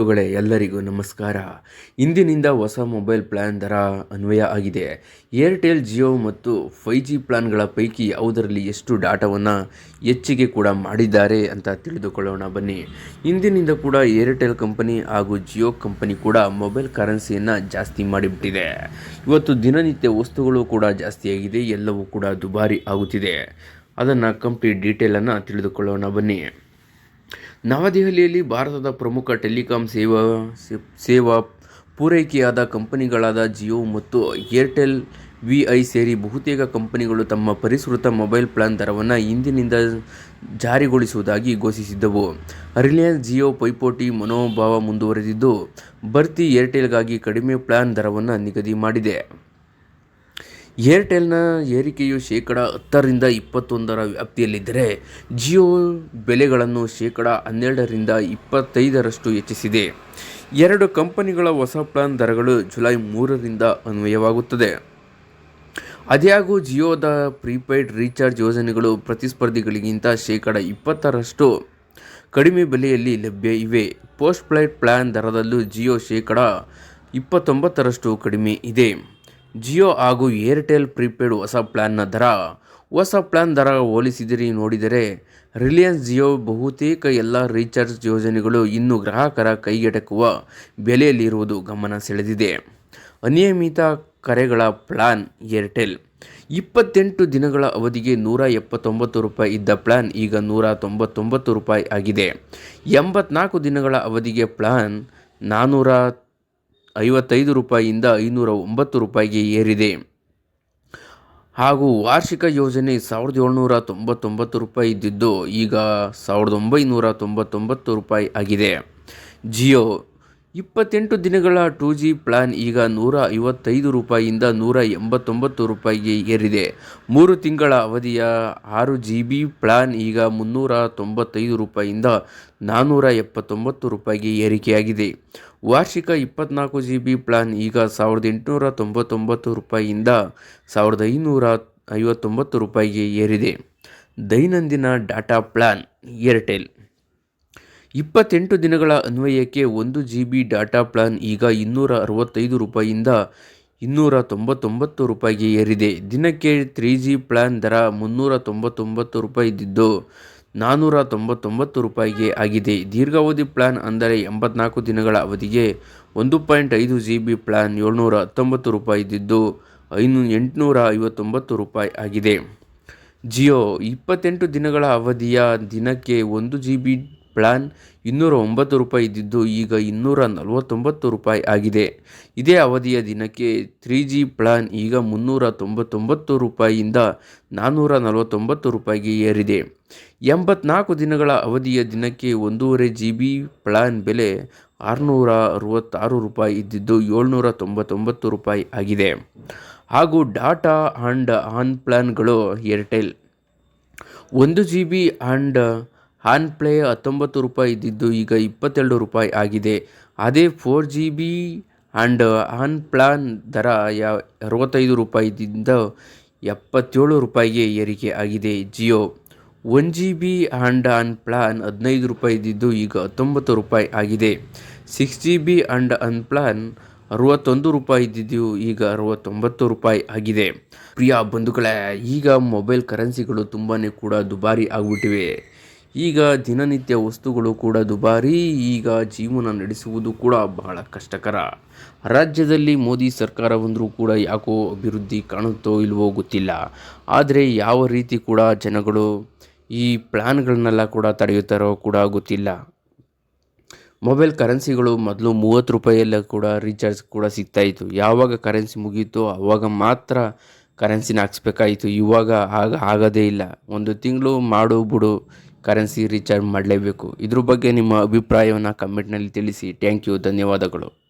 ಬಂಧುಗಳೇ, ಎಲ್ಲರಿಗೂ ನಮಸ್ಕಾರ. ಇಂದಿನಿಂದ ಹೊಸ ಮೊಬೈಲ್ ಪ್ಲ್ಯಾನ್ ದರ ಅನ್ವಯ ಆಗಿದೆ. ಏರ್ಟೆಲ್ ಜಿಯೋ ಮತ್ತು ಫೈ ಜಿ ಪ್ಲ್ಯಾನ್ಗಳ ಪೈಕಿ ಯಾವುದರಲ್ಲಿ ಎಷ್ಟು ಡಾಟಾವನ್ನು ಹೆಚ್ಚಿಗೆ ಕೂಡ ಮಾಡಿದ್ದಾರೆ ಅಂತ ತಿಳಿದುಕೊಳ್ಳೋಣ ಬನ್ನಿ. ಇಂದಿನಿಂದ ಕೂಡ ಏರ್ಟೆಲ್ ಕಂಪನಿ ಹಾಗೂ ಜಿಯೋ ಕಂಪನಿ ಕೂಡ ಮೊಬೈಲ್ ಕರೆನ್ಸಿಯನ್ನು ಜಾಸ್ತಿ ಮಾಡಿಬಿಟ್ಟಿದೆ. ಇವತ್ತು ದಿನನಿತ್ಯ ವಸ್ತುಗಳು ಕೂಡ ಜಾಸ್ತಿಯಾಗಿದೆ ಎಲ್ಲವೂ ಕೂಡ ದುಬಾರಿ ಆಗುತ್ತಿದೆ. ಅದನ್ನು ಕಂಪ್ಲೀಟ್ ಡೀಟೇಲನ್ನು ತಿಳಿದುಕೊಳ್ಳೋಣ ಬನ್ನಿ. ನವದೆಹಲಿಯಲ್ಲಿ ಭಾರತದ ಪ್ರಮುಖ ಟೆಲಿಕಾಂ ಸೇವಾ ಸೇವಾ ಪೂರೈಕೆಯಾದ ಕಂಪನಿಗಳಾದ ಜಿಯೋ ಮತ್ತು ಏರ್ಟೆಲ್ ವಿ ಐ ಸೇರಿ ಬಹುತೇಕ ಕಂಪನಿಗಳು ತಮ್ಮ ಪರಿಷ್ಕೃತ ಮೊಬೈಲ್ ಪ್ಲಾನ್ ದರವನ್ನು ಇಂದಿನಿಂದ ಜಾರಿಗೊಳಿಸುವುದಾಗಿ ಘೋಷಿಸಿದ್ದವು. ರಿಲಯನ್ಸ್ ಜಿಯೋ ಪೈಪೋಟಿ ಮನೋಭಾವ ಮುಂದುವರೆದಿದ್ದು ಬರ್ತಿ ಏರ್ಟೆಲ್ಗಾಗಿ ಕಡಿಮೆ ಪ್ಲಾನ್ ದರವನ್ನು ನಿಗದಿ ಮಾಡಿದೆ. ಏರ್ಟೆಲ್ನ ಏರಿಕೆಯು ಶೇಕಡ ಹತ್ತರಿಂದ ಇಪ್ಪತ್ತೊಂದರ ವ್ಯಾಪ್ತಿಯಲ್ಲಿದ್ದರೆ ಜಿಯೋ ಬೆಲೆಗಳನ್ನು ಶೇಕಡ ಹನ್ನೆರಡರಿಂದ ಇಪ್ಪತ್ತೈದರಷ್ಟು ಹೆಚ್ಚಿಸಿದೆ. ಎರಡು ಕಂಪನಿಗಳ ಹೊಸ ಪ್ಲಾನ್ ದರಗಳು ಜುಲೈ ಮೂರರಿಂದ ಅನ್ವಯವಾಗುತ್ತದೆ. ಅದಾಗೂ ಜಿಯೋದ ಪ್ರೀಪೇಯ್ಡ್ ರೀಚಾರ್ಜ್ ಯೋಜನೆಗಳು ಪ್ರತಿಸ್ಪರ್ಧಿಗಳಿಗಿಂತ ಶೇಕಡ ಇಪ್ಪತ್ತರಷ್ಟು ಕಡಿಮೆ ಬೆಲೆಯಲ್ಲಿ ಲಭ್ಯ ಇವೆ. ಪೋಸ್ಟ್ ಪೇಯ್ಡ್ ಪ್ಲಾನ್ ದರದಲ್ಲೂ ಜಿಯೋ ಶೇಕಡ ಇಪ್ಪತ್ತೊಂಬತ್ತರಷ್ಟು ಕಡಿಮೆ ಇದೆ. ಜಿಯೋ ಹಾಗೂ ಏರ್ಟೆಲ್ ಪ್ರೀಪೇಯ್ಡ್ ಹೊಸ ಪ್ಲ್ಯಾನ್ನ ದರ, ಹೊಸ ಪ್ಲ್ಯಾನ್ ದರ ಹೋಲಿಸಿದಿರಿ ನೋಡಿದರೆ, ರಿಲಯನ್ಸ್ ಜಿಯೋ ಬಹುತೇಕ ಎಲ್ಲ ರೀಚಾರ್ಜ್ ಯೋಜನೆಗಳು ಇನ್ನು ಗ್ರಾಹಕರ ಕೈಗೆಟಕುವ ಬೆಲೆಯಲ್ಲಿರುವುದು ಗಮನ ಸೆಳೆದಿದೆ. ಅನಿಯಮಿತ ಕರೆಗಳ ಪ್ಲಾನ್ ಏರ್ಟೆಲ್. ಇಪ್ಪತ್ತೆಂಟು ದಿನಗಳ ಅವಧಿಗೆ ನೂರ ಎಪ್ಪತ್ತೊಂಬತ್ತು ರೂಪಾಯಿ ಇದ್ದ ಪ್ಲಾನ್ ಈಗ ನೂರ ತೊಂಬತ್ತೊಂಬತ್ತು ರೂಪಾಯಿ ಆಗಿದೆ. ಎಂಬತ್ನಾಲ್ಕು ದಿನಗಳ ಅವಧಿಗೆ ಪ್ಲಾನ್ ನಾನ್ನೂರ ಐವತ್ತೈದು ರೂಪಾಯಿಯಿಂದ ಐನೂರ ಒಂಬತ್ತು ರೂಪಾಯಿಗೆ ಏರಿದೆ. ಹಾಗೂ ವಾರ್ಷಿಕ ಯೋಜನೆ ಸಾವಿರದ ಏಳ್ನೂರ ತೊಂಬತ್ತೊಂಬತ್ತು ರೂಪಾಯಿ ಇದ್ದಿದ್ದು ಈಗ ಸಾವಿರದ ಒಂಬೈನೂರ ತೊಂಬತ್ತೊಂಬತ್ತು ರೂಪಾಯಿ ಆಗಿದೆ. ಜಿಯೋ ಇಪ್ಪತ್ತೆಂಟು ದಿನಗಳ ಟೂ ಜಿ ಪ್ಲಾನ್ ಈಗ ನೂರ ಐವತ್ತೈದು ರೂಪಾಯಿಯಿಂದ ನೂರ ಎಂಬತ್ತೊಂಬತ್ತು ರೂಪಾಯಿಗೆ ಏರಿದೆ. ಮೂರು ತಿಂಗಳ ಅವಧಿಯ ಆರು ಜಿ ಬಿ ಪ್ಲಾನ್ ಈಗ ಮುನ್ನೂರ ತೊಂಬತ್ತೈದು ರೂಪಾಯಿಯಿಂದ ನಾನ್ನೂರ ಎಪ್ಪತ್ತೊಂಬತ್ತು ರೂಪಾಯಿಗೆ ಏರಿಕೆಯಾಗಿದೆ. ವಾರ್ಷಿಕ ಇಪ್ಪತ್ನಾಲ್ಕು ಜಿ ಬಿ ಪ್ಲಾನ್ ಈಗ ಸಾವಿರದ ಎಂಟುನೂರ ತೊಂಬತ್ತೊಂಬತ್ತು ರೂಪಾಯಿಯಿಂದ ಸಾವಿರದ ಐನೂರ ಐವತ್ತೊಂಬತ್ತು ರೂಪಾಯಿಗೆ ಏರಿದೆ. ದೈನಂದಿನ ಡಾಟಾ ಪ್ಲಾನ್, ಏರ್ಟೆಲ್. ಇಪ್ಪತ್ತೆಂಟು ದಿನಗಳ ಅನ್ವಯಕ್ಕೆ ಒಂದು ಜಿ ಬಿ ಡಾಟಾ ಪ್ಲಾನ್ ಈಗ ಇನ್ನೂರ ಅರವತ್ತೈದು ರೂಪಾಯಿಯಿಂದ ಇನ್ನೂರ ತೊಂಬತ್ತೊಂಬತ್ತು ರೂಪಾಯಿಗೆ ಏರಿದೆ. ದಿನಕ್ಕೆ ತ್ರೀ ಜಿ ಪ್ಲಾನ್ ದರ ಮುನ್ನೂರ ತೊಂಬತ್ತೊಂಬತ್ತು ರೂಪಾಯಿ ಇದ್ದಿದ್ದು ನಾನ್ನೂರ ತೊಂಬತ್ತೊಂಬತ್ತು ರೂಪಾಯಿಗೆ ಆಗಿದೆ. ದೀರ್ಘಾವಧಿ ಪ್ಲಾನ್ ಅಂದರೆ ಎಂಬತ್ನಾಲ್ಕು ದಿನಗಳ ಅವಧಿಗೆ ಒಂದು ಪಾಯಿಂಟ್ ಐದು ಜಿ ಬಿ ಪ್ಲಾನ್ ಏಳ್ನೂರ ಹತ್ತೊಂಬತ್ತು ರೂಪಾಯಿ ಇದ್ದಿದ್ದು ಐನು ಎಂಟುನೂರ ಐವತ್ತೊಂಬತ್ತು ರೂಪಾಯಿ ಆಗಿದೆ. ಜಿಯೋ, ಇಪ್ಪತ್ತೆಂಟು ದಿನಗಳ ಅವಧಿಯ ದಿನಕ್ಕೆ ಒಂದು ಜಿ ಬಿ ಪ್ಲಾನ್ ಇನ್ನೂರ ಒಂಬತ್ತು ರೂಪಾಯಿ ಇದ್ದಿದ್ದು ಈಗ ಇನ್ನೂರ ನಲವತ್ತೊಂಬತ್ತು ರೂಪಾಯಿ ಆಗಿದೆ. ಇದೇ ಅವಧಿಯ ದಿನಕ್ಕೆ ತ್ರೀ ಜಿ ಪ್ಲಾನ್ ಈಗ ಮುನ್ನೂರ ತೊಂಬತ್ತೊಂಬತ್ತು ರೂಪಾಯಿಯಿಂದ ನಾನ್ನೂರ ನಲವತ್ತೊಂಬತ್ತು ರೂಪಾಯಿಗೆ ಏರಿದೆ. ಎಂಬತ್ನಾಲ್ಕು ದಿನಗಳ ಅವಧಿಯ ದಿನಕ್ಕೆ ಒಂದೂವರೆ ಜಿ ಬಿ ಪ್ಲಾನ್ ಬೆಲೆ ಆರುನೂರ ಅರವತ್ತಾರು ರೂಪಾಯಿ ಇದ್ದಿದ್ದು ಏಳ್ನೂರ ತೊಂಬತ್ತೊಂಬತ್ತು ರೂಪಾಯಿ ಆಗಿದೆ. ಹಾಗೂ ಡಾಟಾ ಆ್ಯಂಡ್ ಆನ್ ಪ್ಲ್ಯಾನ್ಗಳು ಏರ್ಟೆಲ್ ಒಂದು G B add on plan ಹತ್ತೊಂಬತ್ತು ರೂಪಾಯಿ ಇದ್ದಿದ್ದು ಈಗ ಇಪ್ಪತ್ತೆರಡು ರೂಪಾಯಿ ಆಗಿದೆ. ಅದೇ four G B add on plan ದರ ಯಾ ಅರವತ್ತೈದು ರೂಪಾಯಿದಿಂದ ಎಪ್ಪತ್ತೇಳು ರೂಪಾಯಿಗೆ ಏರಿಕೆ ಆಗಿದೆ Jio. One G B add on plan ಹದಿನೈದು ರೂಪಾಯಿ ಇದ್ದಿದ್ದು ಈಗ ಹತ್ತೊಂಬತ್ತು ರೂಪಾಯಿ ಆಗಿದೆ. Six G B add on plan ಅರವತ್ತೊಂದು ರೂಪಾಯಿ ಇದ್ದಿದ್ದು ಈಗ ಅರವತ್ತೊಂಬತ್ತು ರೂಪಾಯಿ ಆಗಿದೆ. ಪ್ರಿಯ ಬಂಧುಗಳೇ, ಈಗ ಮೊಬೈಲ್ ಕರೆನ್ಸಿಗಳು ತುಂಬಾ ಕೂಡ ದುಬಾರಿ ಆಗಿಬಿಟ್ಟಿವೆ. ಈಗ ದಿನನಿತ್ಯ ವಸ್ತುಗಳು ಕೂಡ ದುಬಾರಿ, ಈಗ ಜೀವನ ನಡೆಸುವುದು ಕೂಡ ಬಹಳ ಕಷ್ಟಕರ. ರಾಜ್ಯದಲ್ಲಿ ಮೋದಿ ಸರ್ಕಾರ ಬಂದರೂ ಕೂಡ ಯಾಕೋ ಅಭಿವೃದ್ಧಿ ಕಾಣುತ್ತೋ ಇಲ್ವೋ ಗೊತ್ತಿಲ್ಲ. ಆದರೆ ಯಾವ ರೀತಿ ಕೂಡ ಜನಗಳು ಈ ಪ್ಲ್ಯಾನ್ಗಳನ್ನೆಲ್ಲ ಕೂಡ ತಡೆಯುತ್ತಾರೋ ಕೂಡ ಗೊತ್ತಿಲ್ಲ. ಮೊಬೈಲ್ ಕರೆನ್ಸಿಗಳು ಮೊದಲು ಮೂವತ್ತು ರೂಪಾಯಿಯಲ್ಲ ಕೂಡ ರೀಚಾರ್ಜ್ ಕೂಡ ಸಿಗ್ತಾಯಿತ್ತು. ಯಾವಾಗ ಕರೆನ್ಸಿ ಮುಗೀತೋ ಆವಾಗ ಮಾತ್ರ ಕರೆನ್ಸಿನ ಹಾಕ್ಸ್ಬೇಕಾಯಿತು. ಇವಾಗ ಆಗ ಆಗೋದೇ ಇಲ್ಲ. ಒಂದು ತಿಂಗಳು ಮಾಡು ಬಿಡು ಕರೆನ್ಸಿ ರೀಚಾರ್ಜ್ ಮಾಡಲೇಬೇಕು. ಇದ್ರ ಬಗ್ಗೆ ನಿಮ್ಮ ಅಭಿಪ್ರಾಯವನ್ನು ಕಮೆಂಟ್ನಲ್ಲಿ ತಿಳಿಸಿ. ಥ್ಯಾಂಕ್ ಯು ಧನ್ಯವಾದಗಳು.